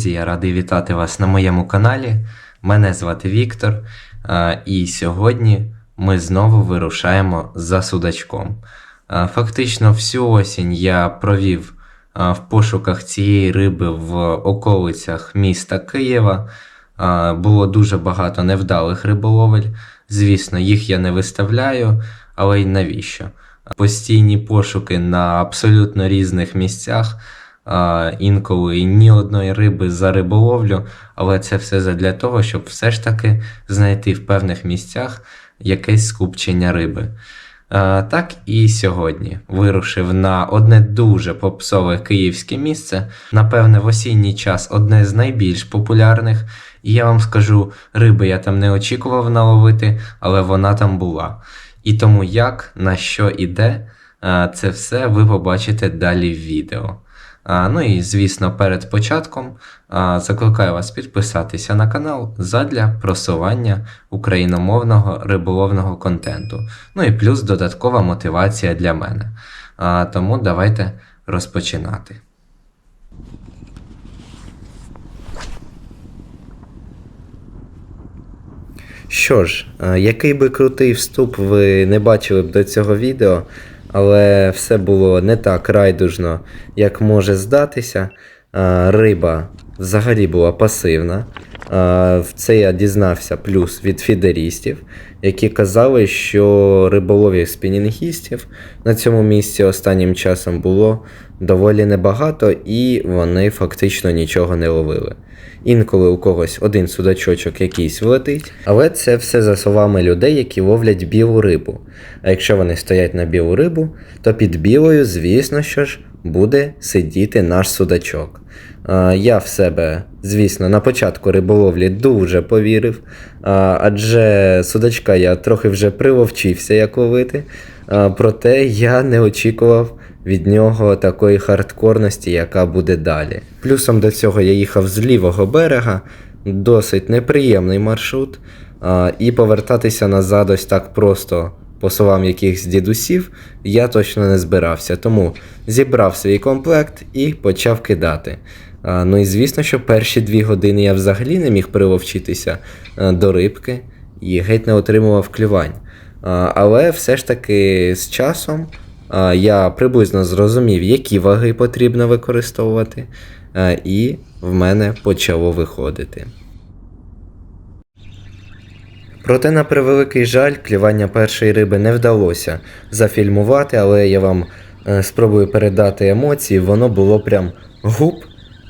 Друзі, я радий вітати вас на моєму каналі. Мене звати Віктор, і сьогодні ми знову вирушаємо за судачком. Фактично, всю осінь я провів в пошуках цієї риби в околицях міста Києва. Було дуже багато невдалих риболовель. Звісно, їх я не виставляю, але й навіщо? Постійні пошуки на абсолютно різних місцях інколи ні одної риби за риболовлю, але це все задля того, щоб все ж таки знайти в певних місцях якесь скупчення риби. Так і сьогодні вирушив на одне дуже попсове київське місце, напевне, в осінній час одне з найбільш популярних. І я вам скажу, риби я там не очікував наловити, але вона там була. І тому як, на що іде, а, це все ви побачите далі в відео. Ну і звісно, перед початком закликаю вас підписатися на канал задля просування україномовного риболовного контенту. Ну і плюс додаткова мотивація для мене. Тому давайте розпочинати. Що ж, який би крутий вступ ви не бачили б до цього відео, але все було не так райдужно, як може здатися. Риба взагалі була пасивна. Це я дізнався плюс від фідерістів, які казали, що риболовів спінінгістів на цьому місці останнім часом було доволі небагато, і вони фактично нічого не ловили. Інколи у когось один судачочок якийсь влетить, але це все за словами людей, які ловлять білу рибу. А якщо вони стоять на білу рибу, то під білою, звісно що ж, буде сидіти наш судачок. Я в себе, звісно, на початку риболовлі дуже повірив, адже судачка я трохи вже приловчився як ловити, проте я не очікував від нього такої хардкорності, яка буде далі. Плюсом до цього я їхав з лівого берега, досить неприємний маршрут, і повертатися назад ось так просто, по словам якихось дідусів, я точно не збирався. Тому зібрав свій комплект і почав кидати. Ну і звісно, що перші дві години я взагалі не міг приловчитися до рибки і геть не отримував клювань. Але все ж таки з часом я приблизно зрозумів, які ваги потрібно використовувати, а, і в мене почало виходити. Проте, на превеликий жаль, клювання першої риби не вдалося зафільмувати, але я вам е, спробую передати емоції, воно було прям гуп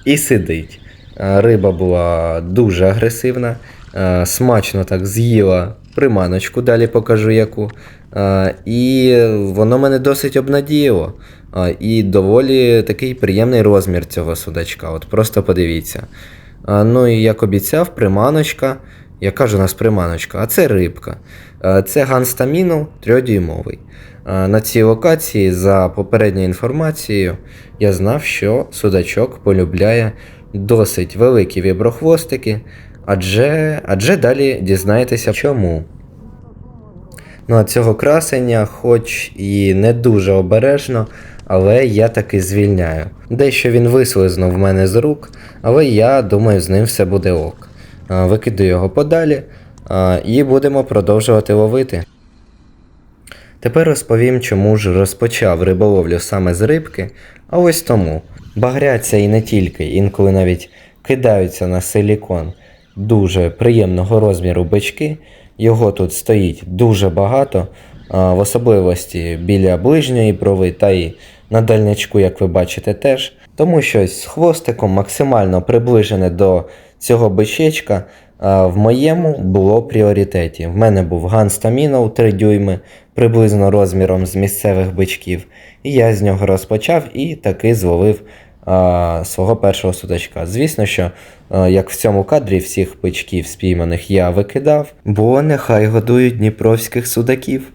і сидить. Е, Риба була дуже агресивна, е, смачно так з'їла приманочку, далі покажу яку. Е, І воно мене досить обнадіяло. Е, І доволі такий приємний розмір цього судачка. От просто подивіться. Е, Ну і як обіцяв, приманочка. Яка ж у нас приманочка? А це рибка. Е, Це ганстамінов трьодюймовий. Е, На цій локації, за попередньою інформацією, я знав, що судачок полюбляє досить великі віброхвостики, адже, адже далі дізнаєтеся чому. Ну а цього красення, хоч і не дуже обережно, але я таки звільняю. Дещо він вислизнув в мене з рук, але я думаю, з ним все буде ок. А, Викидаю його подалі і будемо продовжувати ловити. Тепер розповім, чому ж розпочав риболовлю саме з рибки, а ось тому. Багряться і не тільки, інколи навіть кидаються на силікон дуже приємного розміру бички. Його тут стоїть дуже багато, в особливості біля ближньої брови та і на дальнячку, як ви бачите, теж. Тому щось з хвостиком максимально приближене до цього бичечка в моєму було пріоритеті. В мене був ганстамінов 3 дюйми, приблизно розміром з місцевих бичків. І я з нього розпочав і таки зловив а, свого першого судачка. Звісно, що а, як в цьому кадрі всіх бичків спійманих я викидав, бо нехай годують дніпровських судаків.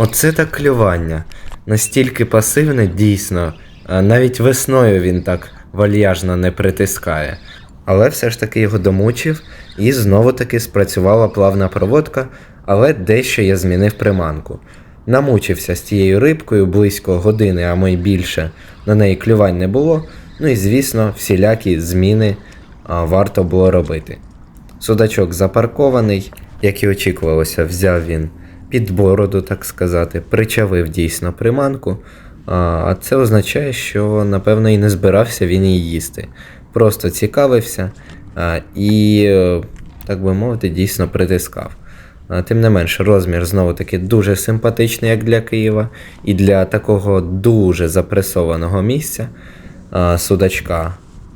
Оце так клювання. Настільки пасивне, дійсно. Навіть весною він так вальяжно не притискає. Але все ж таки його домучив, і знову таки спрацювала плавна проводка, але дещо я змінив приманку. Намучився з тією рибкою близько години, а й більше. На неї клювань не було. Ну і звісно, всілякі зміни а, варто було робити. Судачок запаркований, як і очікувалося, взяв він під бороду, так сказати, причавив дійсно приманку. А це означає, що напевно і не збирався він її їсти. Просто цікавився і, е, так би мовити, дійсно притискав. Тим не менш, розмір знову таки дуже симпатичний, як для Києва, і для такого дуже запресованого місця судачка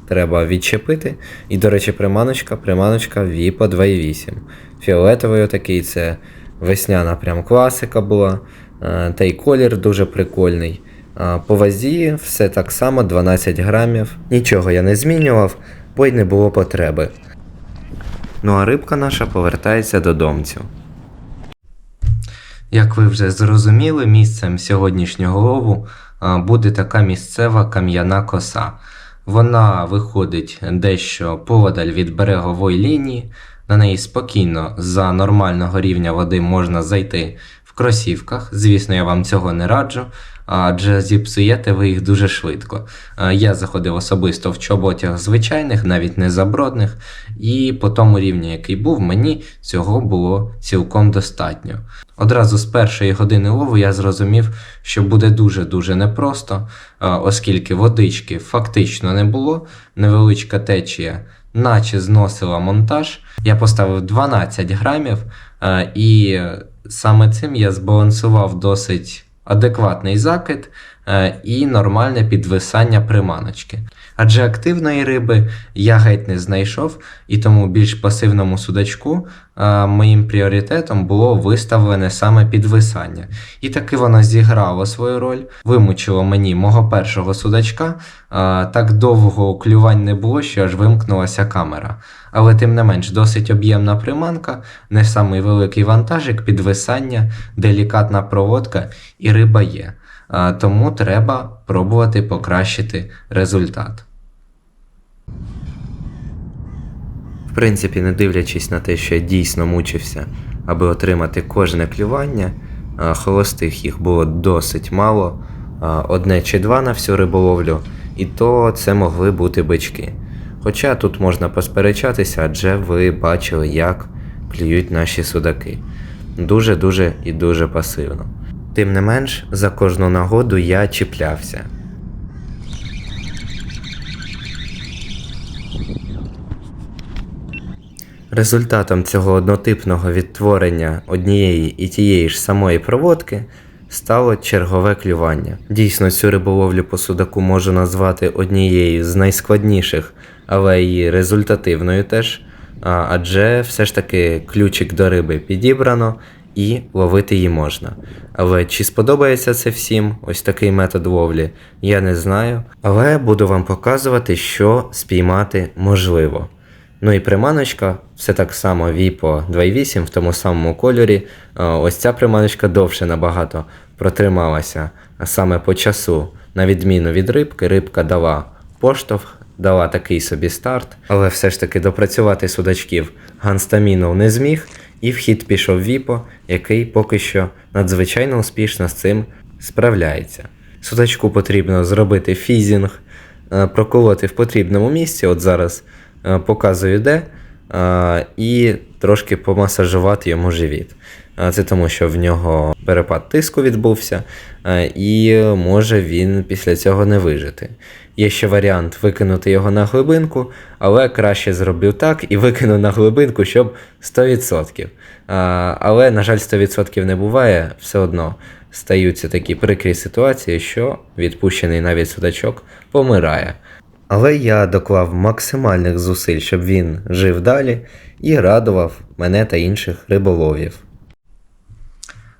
треба відчепити. І, до речі, приманочка, приманочка Віпа 2.8. Фіолетовий отакий, це весняна прям класика була. Е, Та й колір дуже прикольний. По вазі все так само 12 грамів. Нічого я не змінював, бо й не було потреби. Ну а рибка наша повертається додомцю. Як ви вже зрозуміли, місцем сьогоднішнього лову буде така місцева кам'яна коса. Вона виходить дещо поводаль від берегової лінії. На неї спокійно за нормального рівня води можна зайти в кросівках. Звісно, я вам цього не раджу, адже зіпсуєте ви їх дуже швидко. Я заходив особисто в чоботях звичайних, навіть не забродних, і по тому рівні, який був, мені цього було цілком достатньо. Одразу з першої години лову я зрозумів, що буде дуже-дуже непросто, оскільки водички фактично не було, невеличка течія наче зносила монтаж. Я поставив 12 грамів, і саме цим я збалансував досить адекватний закид е, і нормальне підвисання приманочки. Адже активної риби я геть не знайшов, і тому більш пасивному судачку е, моїм пріоритетом було виставлене саме підвисання. І таки воно зіграло свою роль, вимучило мені мого першого судачка. е, Так довго клювань не було, що аж вимкнулася камера. Але тим не менш досить об'ємна приманка, не самий великий вантажик, підвисання, делікатна проводка і риба є. Тому треба пробувати покращити результат. В принципі, не дивлячись на те, що я дійсно мучився, аби отримати кожне клювання, холостих їх було досить мало, одне чи два на всю риболовлю, і то це могли бути бички. Хоча тут можна посперечатися, адже ви бачили, як клюють наші судаки. Дуже-дуже і дуже пасивно. Тим не менш, за кожну нагоду я чіплявся. Результатом цього однотипного відтворення однієї і тієї ж самої проводки стало чергове клювання. Дійсно, цю риболовлю по судаку можу назвати однією з найскладніших, але і результативною теж. Адже все ж таки ключик до риби підібрано і ловити її можна. Але чи сподобається це всім, ось такий метод ловлі, я не знаю. Але буду вам показувати, що спіймати можливо. Ну і приманочка, все так само Vipo 2.8 в тому самому кольорі. Ось ця приманочка довше набагато протрималася саме по часу. На відміну від рибки, рибка дала поштовх, дала такий собі старт, але все ж таки допрацювати судачків Ганстамінов не зміг, і в хід пішов Віпо, який поки що надзвичайно успішно з цим справляється. Судачку потрібно зробити фізінг, е, проколоти в потрібному місці. От зараз е, показую де, і трошки помасажувати йому живіт. Це тому, що в нього перепад тиску відбувся, і може він після цього не вижити. Є ще варіант викинути його на глибинку, але краще зроблю так і викину на глибинку, щоб 100%. А, Але, на жаль, 100% не буває, все одно стаються такі прикрі ситуації, що відпущений навіть судачок помирає. Але я доклав максимальних зусиль, щоб він жив далі і радував мене та інших риболовів.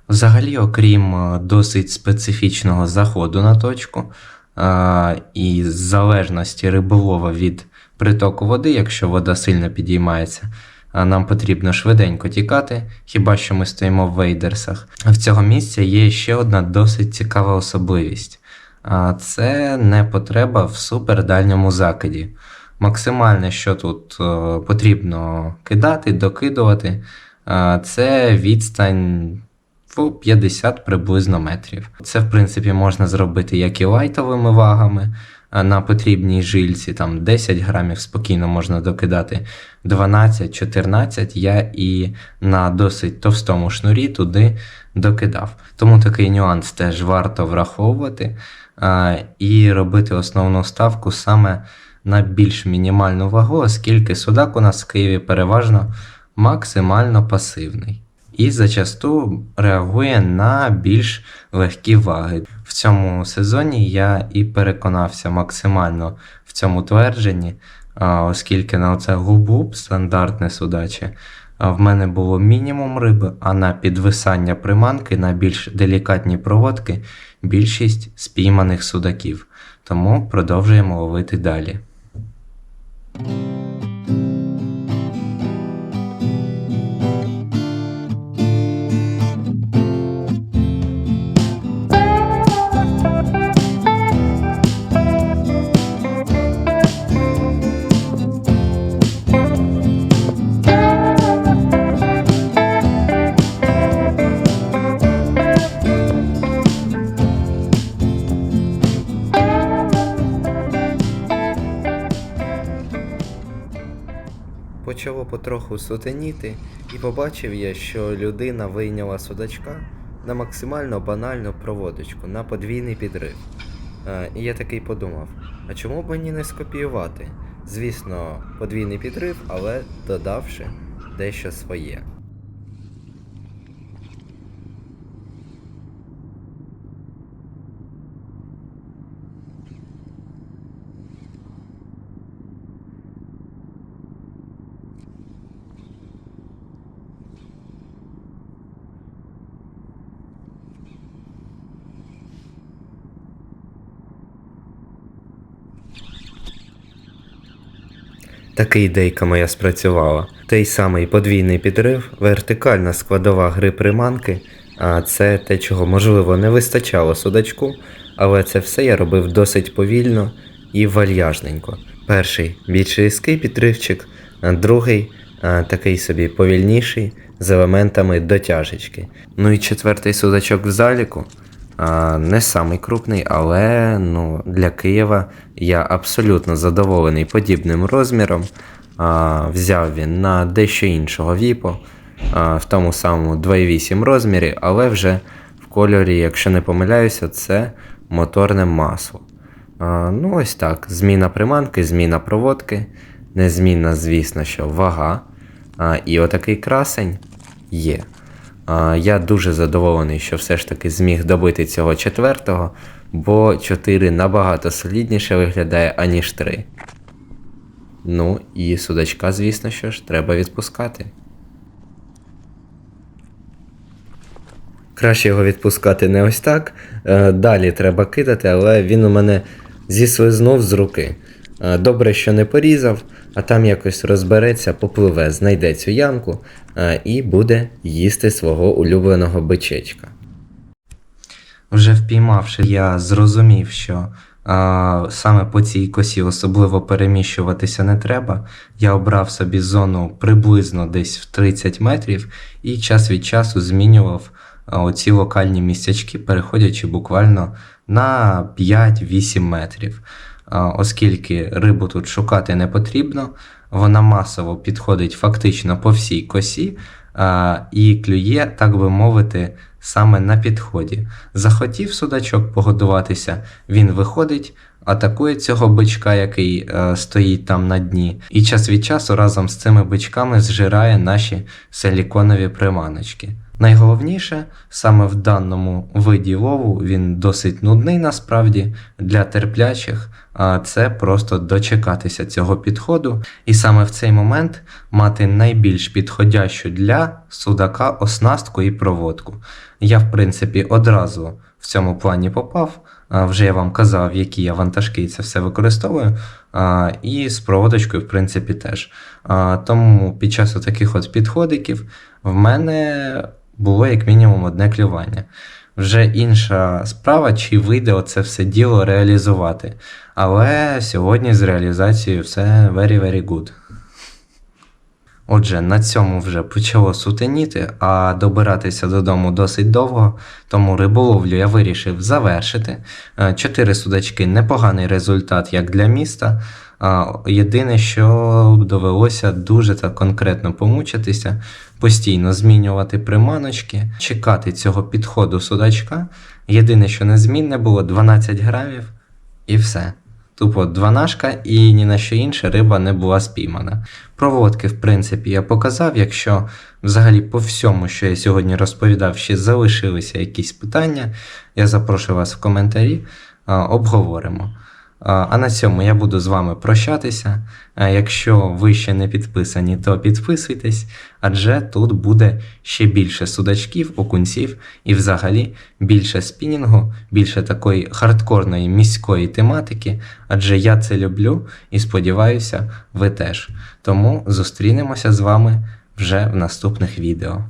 Взагалі, окрім е, досить специфічного заходу на точку а, і залежності риболова від притоку води, якщо вода сильно підіймається, а, нам потрібно швиденько тікати, хіба що ми стоїмо в вейдерсах. В цього місця є ще одна досить цікава особливість. Це не потреба в супердальньому закиді. Максимальне, що тут е, потрібно кидати, докидувати, е, це відстань в 50 приблизно метрів. Це, в принципі, можна зробити як і лайтовими вагами е, на потрібній жильці, там 10 грамів спокійно можна докидати, 12-14 я і на досить товстому шнурі туди докидав. Тому такий нюанс теж варто враховувати і робити основну ставку саме на більш мінімальну вагу, оскільки судак у нас в Києві переважно максимально пасивний і зачасту реагує на більш легкі ваги. В цьому сезоні я і переконався максимально в цьому твердженні, оскільки на оце губуб стандартне судаче. В мене було мінімум риби, а на підвисання приманки на більш делікатні проводки більшість спійманих судаків. Тому продовжуємо ловити далі. Почало потроху сутеніти, і побачив я, що людина вийняла судачка на максимально банальну проводочку, на подвійний підрив. Е, і я такий подумав: а чому б мені не скопіювати? Звісно, подвійний підрив, але додавши дещо своє. Таки ідейка моя спрацювала. Той самий подвійний підрив, вертикальна складова гри приманки, а це те, чого можливо не вистачало судачку, але це все я робив досить повільно і вальяжненько. Перший більш різкий підривчик, а другий такий собі повільніший з елементами дотяжечки. Ну і четвертий судачок в заліку. Не самий крупний, але ну, для Києва я абсолютно задоволений подібним розміром. А, взяв він на дещо іншого віпо, а, в тому самому 2,8 розмірі, але вже в кольорі, якщо не помиляюся, це моторне масло. А, ну, ось так. Зміна приманки, зміна проводки. Незмінна, звісно, що вага. А, і отакий красень є. Я дуже задоволений, що все ж таки зміг добити цього четвертого, бо 4 набагато солідніше виглядає, аніж 3. Ну і судачка, звісно, що ж, треба відпускати. Краще його відпускати не ось так. Е, Далі треба кидати, але він у мене зіслизнув з руки. Е, Добре, що не порізав, а там якось розбереться, попливе, знайде цю ямку е, і буде їсти свого улюбленого бичечка. Вже впіймавши, я зрозумів, що а, саме по цій косі особливо переміщуватися не треба. Я обрав собі зону приблизно десь в 30 метрів і час від часу змінював оці локальні місцячки, переходячи буквально на 5-8 метрів. Оскільки рибу тут шукати не потрібно, вона масово підходить фактично по всій косі і клює, так би мовити, саме на підході. Захотів судачок погодуватися, він виходить, атакує цього бичка, який е, стоїть там на дні, і час від часу разом з цими бичками зжирає наші силіконові приманочки. Найголовніше, саме в даному виді лову він досить нудний насправді для терплячих, це просто дочекатися цього підходу, і саме в цей момент мати найбільш підходящу для судака оснастку і проводку. Я, в принципі, одразу в цьому плані попав. Вже я вам казав, які я вантажки і це все використовую. І з проводочкою, в принципі, теж. Тому під час таких от підходиків в мене було як мінімум одне клювання. Вже інша справа, чи вийде оце все діло реалізувати. Але сьогодні з реалізацією все very very good. Отже, на цьому вже почало сутеніти, а добиратися додому досить довго, тому риболовлю я вирішив завершити. Е, Чотири судачки непоганий результат як для міста. Єдине, що довелося дуже так конкретно помучитися, постійно змінювати приманочки, чекати цього підходу судачка. Єдине, що незмінне було 12 грамів і все. Тупо дванашка і ні на що інше риба не була спіймана. Проводки, в принципі, я показав. Якщо взагалі по всьому, що я сьогодні розповідав, ще залишилися якісь питання, я запрошую вас в коментарі, обговоримо. А на цьому я буду з вами прощатися. Якщо ви ще не підписані, то підписуйтесь, адже тут буде ще більше судачків, окунців і взагалі більше спінінгу, більше такої хардкорної міської тематики, адже я це люблю і сподіваюся, ви теж. Тому зустрінемося з вами вже в наступних відео.